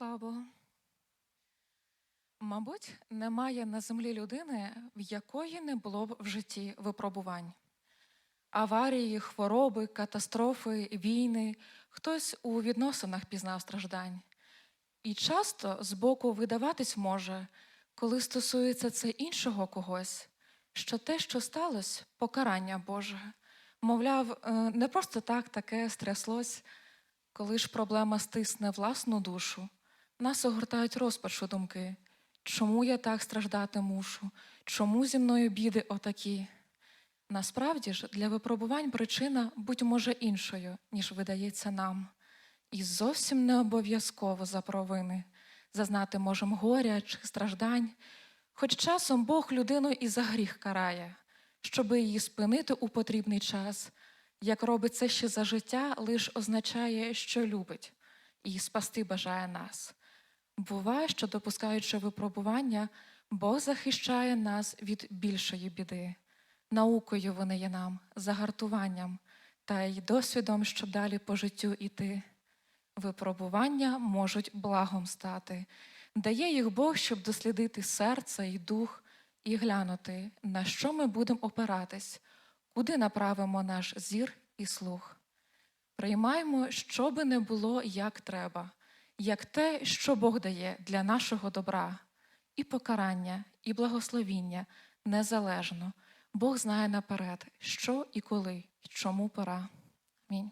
Слава Богу. Мабуть, немає на землі людини, в якої не було б в житті випробувань. Аварії, хвороби, катастрофи, війни, хтось у відносинах пізнав страждань. І часто збоку видаватись може, коли стосується це іншого когось, що те, що сталося, покарання Боже. Мовляв, е, не просто так таке стряслось, коли ж проблема стисне власну душу, нас огортають розпачу думки. Чому я так страждати мушу? Чому зі мною біди отакі? Насправді ж для випробувань причина будь може іншою, ніж видається нам. І зовсім не обов'язково за провини зазнати можем горя чи страждань, хоч часом Бог людину і за гріх карає, щоби її спинити у потрібний час, як робить це ще за життя, лиш означає, що любить, і спасти бажає нас. Буває, що, допускаючи випробування, Бог захищає нас від більшої біди. Наукою вони є нам, загартуванням та й досвідом, щоб далі по життю іти. Випробування можуть благом стати, дає їх Бог, щоб дослідити серце і дух і глянути, на що ми будемо опиратись, куди направимо наш зір і слух. Приймаємо, що би не було, як треба, як те, що Бог дає для нашого добра, і покарання, і благословіння незалежно. Бог знає наперед, що і коли, і чому пора. Амінь.